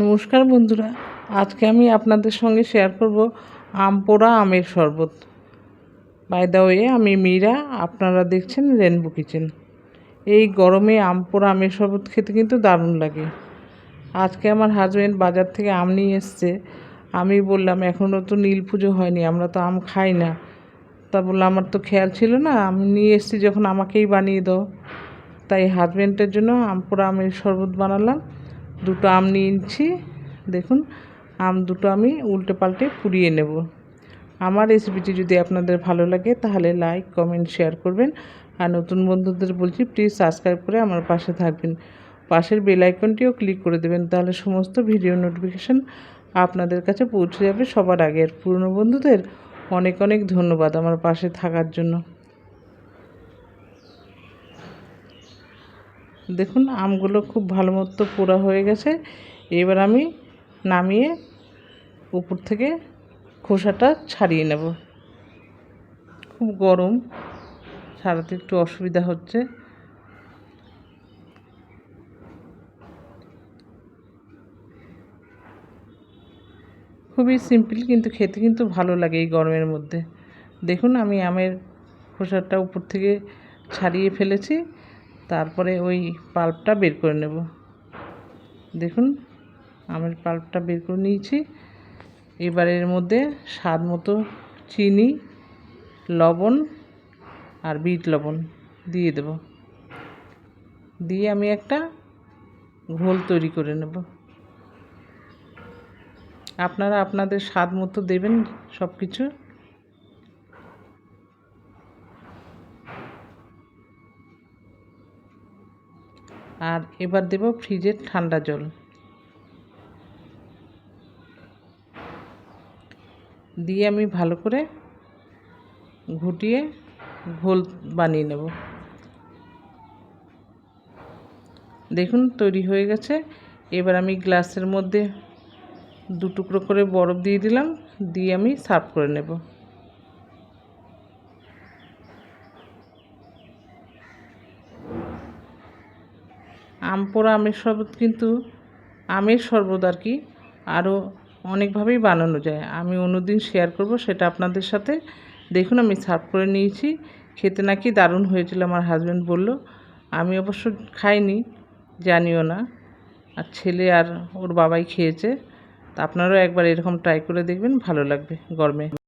নমস্কার বন্ধুরা, আজকে আমি আপনাদের সঙ্গে শেয়ার করব আম পোড়া আমের শরবত। বাই দ্য ওয়ে আমি মীরা, আপনারা দেখছেন রেনবো কিচেন এই গরমে আম পোড়া আমের শরবত খেতে কিন্তু দারুণ লাগে। আজকে আমার হাজব্যান্ড বাজার থেকে আম নিয়ে এসছে। আমি বললাম, এখনও তো নীল পুজো হয়নি, আমরা তো আম খাই না। তা বললাম আমার তো খেয়াল ছিল না, আমি নিয়ে এসছি যখন আমাকেই বানিয়ে দাও। তাই হাজব্যান্ডের জন্য আম পোড়া আমের শরবত বানালাম। দুটো আম নিয়েছি। দেখুন, আম দুটো আমি উল্টে পাল্টে পুড়িয়ে নেব। আমার রেসিপিটি যদি আপনাদের ভালো লাগে, তাহলে লাইক কমেন্ট শেয়ার করবেন। আর নতুন বন্ধুদের বলছি প্লিজ সাবস্ক্রাইব করে আমার পাশে থাকবেন। পাশের বেল আইকনটিও ক্লিক করে দেবেন, তাহলে সমস্ত ভিডিও নোটিফিকেশান আপনাদের কাছে পৌঁছে যাবে সবার আগে। পুরনো বন্ধুদের অনেক অনেক ধন্যবাদ আমার পাশে থাকার জন্য। দেখুন, আমগুলো খুব ভালো মতো পোড়া হয়ে গেছে। এবার আমি নামিয়ে উপর থেকে খোসাটা ছাড়িয়ে নেব। খুব গরম, ছাড়াতে একটু অসুবিধা হচ্ছে। খুবই সিম্পল কিন্তু খেতে কিন্তু ভালো লাগে এই গরমের মধ্যে। দেখুন, আমি আমের খোসাটা উপর থেকে ছাড়িয়ে ফেলেছি। তারপরে ওই পাল্পটা বের করে নেব। দেখুন, আমের পাল্পটা বের করে নিয়েছি। এবার এর মধ্যে স্বাদ মতো চিনি, লবণ আর বিট লবণ দিয়ে দেব। দিয়ে আমি একটা ঘোল তৈরি করে নেব। আপনারা আপনাদের স্বাদ মতো দেবেন সব কিছু আর এবার দেব ফ্রিজের ঠান্ডা জল। দিয়ে আমি ভালো করে ঘুটিয়ে ঘোল বানিয়ে নেব। দেখুন, তৈরি হয়ে গেছে। এবার আমি গ্লাসের মধ্যে দু টুকরো করে বরফ দিয়ে দিলাম। দিয়ে আমি সার্ভ করে নেব। আম পোড়া আমের শরবত কিন্তু আমের শরবত আর কি আরও অনেকভাবেই বানানো যায়। আমি অন্যদিন শেয়ার করব, সেটা আপনাদের সাথে। দেখুন, আমি সার্ভ করে নিয়েছি। খেতে নাকি দারুণ হয়েছিল, আমার হাজব্যান্ড বলল। আমি অবশ্য খাইনি, জানিও না। আর ছেলে আর ওর বাবাই খেয়েছে। তা আপনারাও একবার এরকম ট্রাই করে দেখবেন, ভালো লাগবে গরমে।